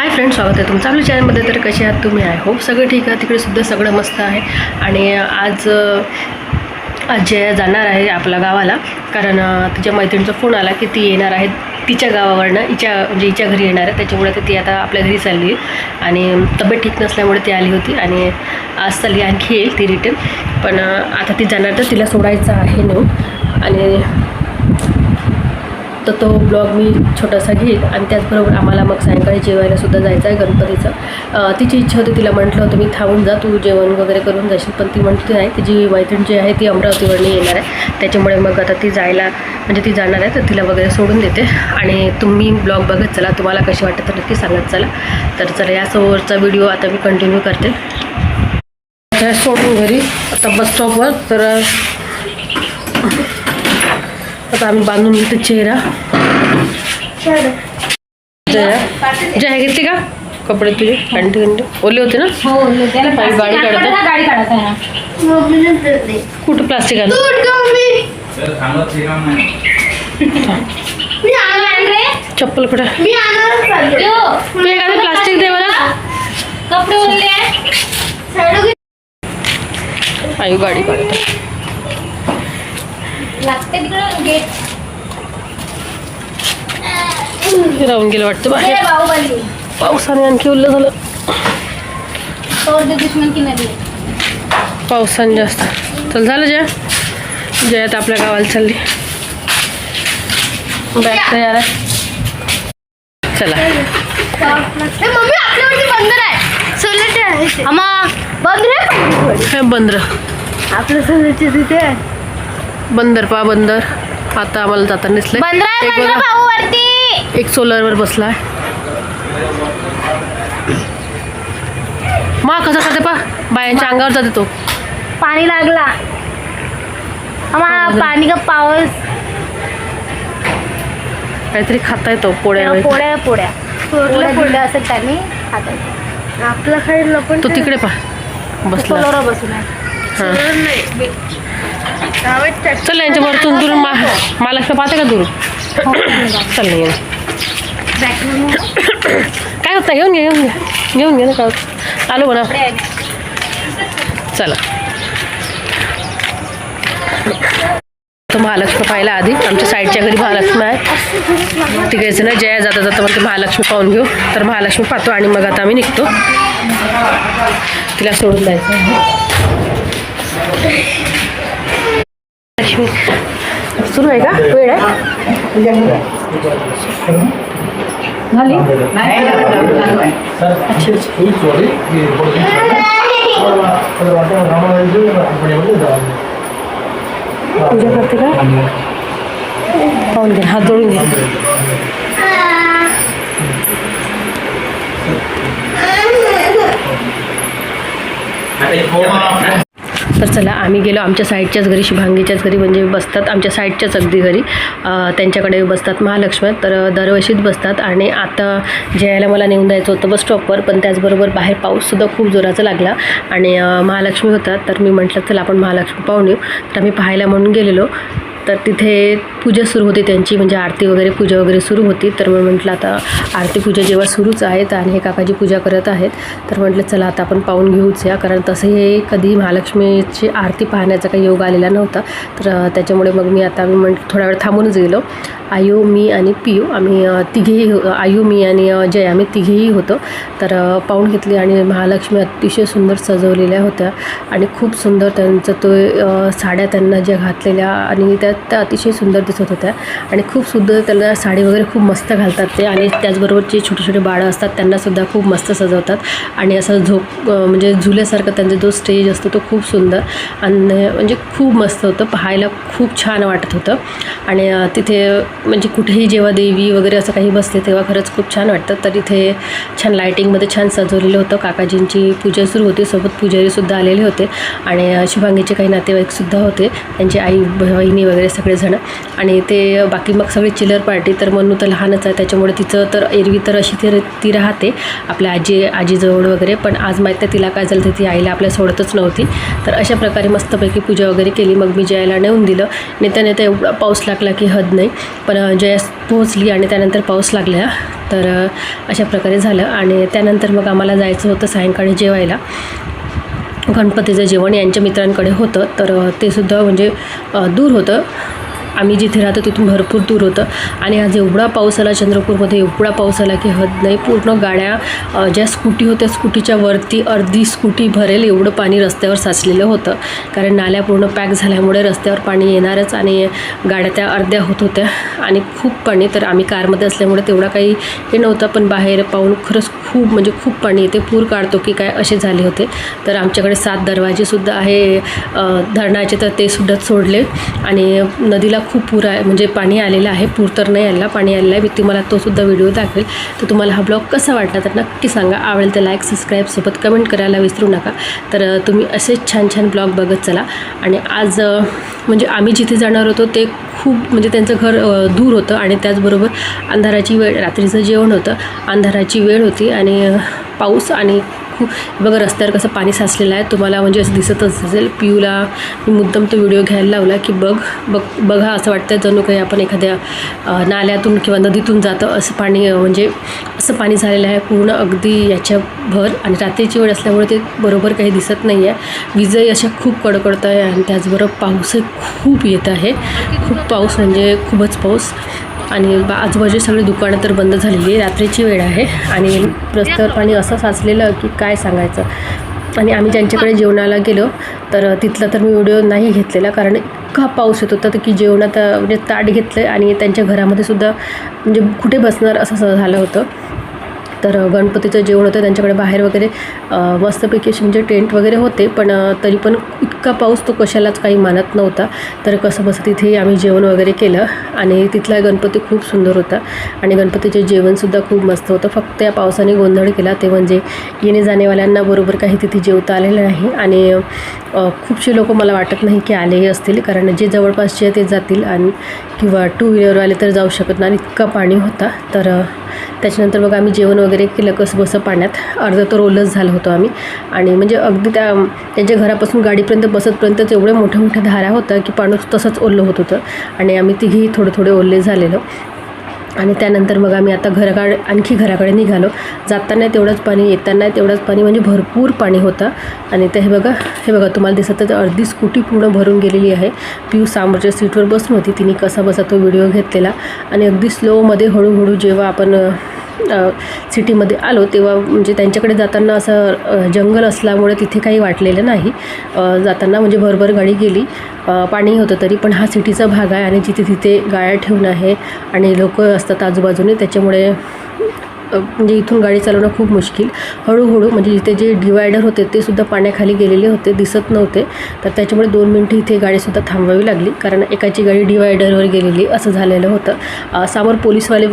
Hi friend स्वागत आहे तुमचं आपल्या चॅनलमध्ये तर कसे आहात तुम्ही? आय होप सगळं ठीक आहे. तिकडे सुद्धा सगळं मस्त आहे. आणि आज आज जया जाणार आहे आपल्या गावाला. कारण तिच्या मैत्रिणीचा फोन आला की ती येणार आहे तिच्या गावावरनं. हिच्या म्हणजे हिच्या घरी येणार आहे. त्याच्यामुळे ती आता आपल्या घरी चालली आणि तब्येत ठीक नसल्यामुळे ती आली होती. आणि आज चालली आणखी येईल ती रिटर्न पण आता ती जाणार तर तिला सोडायचं आहे नेऊन. आणि तर तो ब्लॉग मी छोटासा घेईल आणि त्याचबरोबर आम्हाला मग सायंकाळी जेवायला सुद्धा जायचं आहे गणपतीचं. तिची इच्छा होती तिला म्हटलं होतं मी थांबून जा तू जेवण वगैरे करून जाशील. पण ती म्हणते नाही तिची मैत्रीण जी आहे ती अमरावतीवरून येणार आहे. त्याच्यामुळे मग आता ती जायला म्हणजे ती जाणार आहे तर तिला वगैरे सोडून देते. आणि तुम्ही ब्लॉग बघत चला तुम्हाला कशी वाटतं तर नक्की सांगत चला. तर चला यासमोरचा व्हिडिओ आता मी कंटिन्यू करते. सोडून घरी आता बस स्टॉपवर तर आता आम्ही बांधून घेतो चेहरा जया जया घेतली का कपडे तुझे पॅन्ट गिंट ओले होते ना हो त्याला बाई, गाडी plastic काढते. आणलं ना, गाडी काढत आहे ना. कुठं प्लास्टिक आणलं तर थांबत ते काम नाही चप्पल कुठं यो, तू एखादं प्लास्टिक दे मला कपडे ओले आहे. आई गाडी काढतो लागते तिकडं गेट राहून गेलं वाटतं बाहेर. हे बाहुबली. पावसाने आणखी उरलं झालं. तोड दे दुश्मन की नदी? पावसाने जास्त. चल झालं जया. जया आता आपल्या गावाला चालली. बॅग तयार आहे. चला. मम्मी आपल्यावरती बंदर आहे. सोलटे आहे. आम्हा बंदर आहे हे बंदर? आपल्या सोलटे तिथे बंदर पा बंदर. आता आम्हाला जाताना आहे एक बंदर बघा, भाऊ वरती एक सोलरवर बसलाय. मा कसा खाते पा बायांच्या अंगावर जाते तो. पाणी लागला. पाणी का पाऊस. काहीतरी खाता येतो पोळ्या. पोळ्या. पोळ्या पोळ्या असं त्यांनी खातात आपल्या खायला पण तो तिकडे पा बसला. सोलर बसून हां. चल यांच्या वरतून दुरून मा महालक्ष्मी पाहते का दुरून? चल नाही येऊन. काय होतं? घेऊन घे घेऊन घे. घेऊन घे ना काय आलो म्हणा. चला. तो महालक्ष्मी पाहिला आधी. आमच्या साईडच्या घरी महालक्ष्मी आहे. तिघायचं ना जया जाता जाता म्हणते महालक्ष्मी पाहून घेऊ. तर महालक्ष्मी पाहतो आणि मग आता आम्ही निघतो. तिला सोडून जायचं. लक्ष्मी सुरू आहे का? वेळ आहे? झाली? पूजा करते का? पाहून घे हात जोडून घे. तर चला आम्ही गेलो आमच्या साईडच्याच घरी शुभांगीच्याच घरी म्हणजे बसतात आमच्या साईडच्याच अगदी घरी. त्यांच्याकडे बसतात महालक्ष्मी तर दरवर्षीच बसतात. आणि आता जेवायला मला नेऊन जायचं होतं बस स्टॉपवर पण त्याचबरोबर बाहेर पाऊससुद्धा खूप जोराचा लागला. आणि महालक्ष्मी होता तर मी म्हटलं चला आपण महालक्ष्मी पाहून येऊ. तर आम्ही पाहायला म्हणून गेलेलो. तर तिथे पूजा सुरू होती त्यांची म्हणजे आरती वगैरे पूजा वगैरे सुरू होती. तर मग म्हटलं आता आरती पूजा जेव्हा सुरूच आहेत आणि हे काकाजी पूजा करत आहेत तर म्हटलं चला आता आपण पाहून घेऊच या. कारण तसं हे कधी महालक्ष्मीची आरती पाहण्याचा काही योग आलेला नव्हता. तर त्याच्यामुळे मग मी आता मी म्हण थोडा वेळ थांबूनच गेलो. आयू मी आणि पियू. आम्ही तिघेही हो- आयू मी आणि जय आम्ही तिघेही होतो. तर पाहून घेतली आणि महालक्ष्मी अतिशय सुंदर सजवलेल्या होत्या. आणि खूप सुंदर त्यांचं तो साड्या त्यांना ज्या घातलेल्या आणि त्या त्या अतिशय सुंदर दिसत होत्या. आणि खूप सुंदर त्यांना साडी वगैरे खूप मस्त घालतात ते. आणि त्याचबरोबर जे छोटे छोटे बाळं असतात त्यांनासुद्धा खूप मस्त सजवतात. आणि असं झोप म्हणजे झुल्यासारखा त्यांचा जो स्टेज असतो तो खूप सुंदर आणि म्हणजे खूप मस्त होतं. पाहायला खूप छान वाटत होतं. आणि तिथे म्हणजे कुठेही जेव्हा देवी वगैरे असं काही बसले तेव्हा खरंच खूप छान वाटतं. तर इथे छान लायटिंगमध्ये छान सजवलेलं होतं. काकाजींची पूजा सुरू होती. सोबत पुजारीसुद्धा आलेले होते. आणि शुभांगीचे काही नातेवाईकसुद्धा होते. त्यांची आई बहिणी वगैरे सगळेजण. आणि ते बाकी मग सगळे चिलर पार्टी तर मनू तर लहानच आहे त्याच्यामुळे तिचं तर एरवी तर अशी ती ती राहते आपल्या आजी आजीजवळ वगैरे. पण आज माहीत आहे तिला काय झालं तर ती आईला आपल्या सोडतच नव्हती. तर अशा प्रकारे मस्तपैकी पूजा वगैरे केली. मग मी जयाला नेऊन दिलं. नेता नेता एवढा पाऊस लागला की हद नाही. पण जया पोहोचली आणि त्यानंतर पाऊस लागला. तर अशा प्रकारे झालं. आणि त्यानंतर मग आम्हाला जायचं होतं सायंकाळी जेवायला. गणपतीचं जेवण यांच्या मित्रांकडे होतं. तर ते सुद्धा म्हणजे दूर होतं. आम्ही जिथे राहतो तिथून भरपूर दूर होतं. आणि आज एवढा पाऊस आला चंद्रपूरमध्ये एवढा पाऊस आला की हद नाही. पूर्ण गाड्या ज्या स्कूटी होत्या स्कूटीच्या वरती अर्धी स्कूटी भरेल एवढं पाणी रस्त्यावर साचलेलं होतं. कारण नाल्या पूर्ण पॅक झाल्यामुळे रस्त्यावर पाणी येणारच आणि गाड्या त्या अर्ध्या होत होत्या. आणि खूप पाणी तर आम्ही कारमध्ये असल्यामुळे तेवढा काही हे नव्हतं. पण बाहेर पाहून खरंच खूप म्हणजे खूप पाणी येते. पूर काढतो की काय असे झाले होते. तर आमच्याकडे सात दरवाजेसुद्धा आहे. धरणाचे तर ते सुद्धा सोडले. आणि नदीला खूप पूर आहे. म्हणजे पाणी आलेलं आहे. पूर तर नाही आलेला पाणी आलेला आहे. मी तुम्हाला तोसुद्धा व्हिडिओ दाखवेल. तर तुम्हाला हा ब्लॉग कसा वाटला तर नक्की सांगा. आवडेल तर लाईक सबस्क्राईबसोबत कमेंट करायला विसरू नका. तर तुम्ही असेच छान छान ब्लॉग बघत चला. आणि आज म्हणजे आम्ही जिथे जाणार होतो ते खूप म्हणजे त्यांचं घर दूर होतं. आणि त्याचबरोबर अंधाराची वेळ रात्रीचं जेवण होतं. अंधाराची वेळ होती आणि पाऊस आणि खूप बघा रस्त्यावर कसं पाणी साचलेलं आहे. तुम्हाला म्हणजे असं दिसतच असेल पिऊला. मी मुद्दाम तो व्हिडिओ घ्यायला लावला की बघ बघ बघा असं वाटतं जणू काही आपण एखाद्या नाल्यातून किंवा नदीतून जातं असं पाणी म्हणजे असं पाणी झालेलं आहे पूर्ण अगदी याच्या भर आणि रात्रीची वेळ असल्यामुळे ते बरोबर काही दिसत नाही आहे. विजही अशा खूप कडकडत आहे आणि त्याचबरोबर पाऊसही खूप येत आहे. खूप पाऊस म्हणजे खूपच पाऊस. आणि बा आजूबाजू सगळी दुकानं तर बंद झालेली रात्रीची वेळ आहे. आणि प्रस्तर पाणी असं साचलेलं की काय सांगायचं? आणि आम्ही ज्यांच्याकडे जेवणाला गेलो तर तिथला तर मी व्हिडिओ नाही घेतलेला कारण इतका पाऊस येत होता तर की जेवणात म्हणजे ताट घेतलं आणि त्यांच्या घरामध्ये सुद्धा म्हणजे कुठे बसणार असं झालं होतं. तर गणपतीचं जेवण होतं त्यांच्याकडे बाहेर वगैरे मस्तपैकी असे म्हणजे टेंट वगैरे होते पण तरी पण इतका पाऊस तो कशालाच काही मानत नव्हता. तर कसं बसं तिथे आम्ही जेवण वगैरे केलं आणि तिथला गणपती खूप सुंदर होता. आणि गणपतीचे जेवणसुद्धा खूप मस्त होतं. फक्त या पावसाने गोंधळ केला. ते म्हणजे येणे जाणेवाल्यांना बरोबर काही तिथे जेवता आलेलं नाही. आणि खूपशी लोक मला वाटत नाही की आलेही असतील कारण जे जवळपासचे आहे ते जातील आणि किंवा टू व्हीलरवाले तर जाऊ शकत नाही इतका पाणी होता. तर त्याच्यानंतर मग आम्ही जेवण वगैरे केलं कसं बसं पाण्यात. अर्धं तर ओलच झालं होतं आम्ही. आणि म्हणजे अगदी त्या त्यांच्या घरापासून गाडीपर्यंत बसतपर्यंत एवढ्या मोठ्या मोठ्या धारा होत्या की पाणूस तसंच ओल्लं होत होतं. आणि आम्ही तिघी थोडे थोडे ओल्ले झालेलो. आणि त्यानंतर मग आम्ही आता घराकडे आणखी घराकडे निघालो. जाताना तेवढंच पाणी येताना तेवढंच पाणी म्हणजे भरपूर पाणी होतं. आणि ते हे बघा हे बघा तुम्हाला दिसत तर अर्धी स्कूटी पूर्ण भरून गेलेली आहे. पिऊ सामोरच्या सीटवर बसून होती तिने कसा बसा तो व्हिडिओ घेतलेला. आणि अगदी स्लोमध्ये हळूहळू जेव्हा आपण सिटीमध्ये आलो तेव्हा म्हणजे त्यांच्याकडे जाताना असं जंगल असल्यामुळे तिथे काही वाटलेलं नाही. जाताना म्हणजे भरभर गाडी गेली. पाणी होतं तरी पण हा सिटीचा भाग आहे आणि जिथे तिथे गाळ्या ठेवून आहे आणि लोक असतात आजूबाजूने त्याच्यामुळे म्हणजे इथून गाडी चालवणं खूप मुश्किल. हळूहळू म्हणजे इथे जे डिवायडर होते ते सुद्धा पाण्याखाली गेलेले होते दिसत नव्हते. तर त्याच्यामुळे दोन मिनटं इथे गाडीसुद्धा थांबवावी लागली. कारण एकाची गाडी डिवायडरवर गेलेली असं झालेलं होतं. समोर पोलीसवाले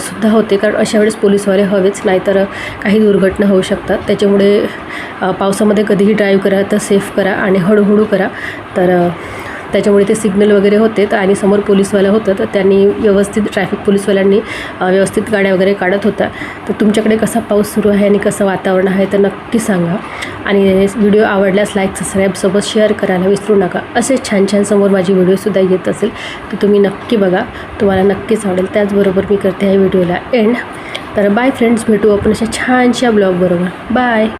सुद्धा होते. कारण अशा वेळेस पोलीसवाले हवेच नाहीतर काही दुर्घटना होऊ शकतात. त्याच्यामुळे पावसामध्ये कधीही ड्राईव्ह करा तर सेफ करा आणि हळूहळू करा. तर त्याच्यामुळे ते सिग्नल वगैरे होते तर आणि समोर पोलीसवाला होतं तर त्यांनी व्यवस्थित ट्रॅफिक पोलीसवाल्यांनी व्यवस्थित गाड्या वगैरे काढत होत्या तर तुमच्याकडे कसा पाऊस सुरू आहे आणि कसं वातावरण आहे तर नक्की सांगा. आणि व्हिडिओ आवडल्यास लाईक सबस्क्राईबसोबत शेअर करायला विसरू नका. असे छान छान समोर माझी व्हिडिओसुद्धा येत असेल तर तुम्ही नक्की बघा. तुम्हाला नक्कीच आवडेल. त्याचबरोबर मी करते ह्या व्हिडिओला एंड. तर बाय फ्रेंड्स भेटू आपण अशा छानशा ब्लॉगबरोबर. बाय.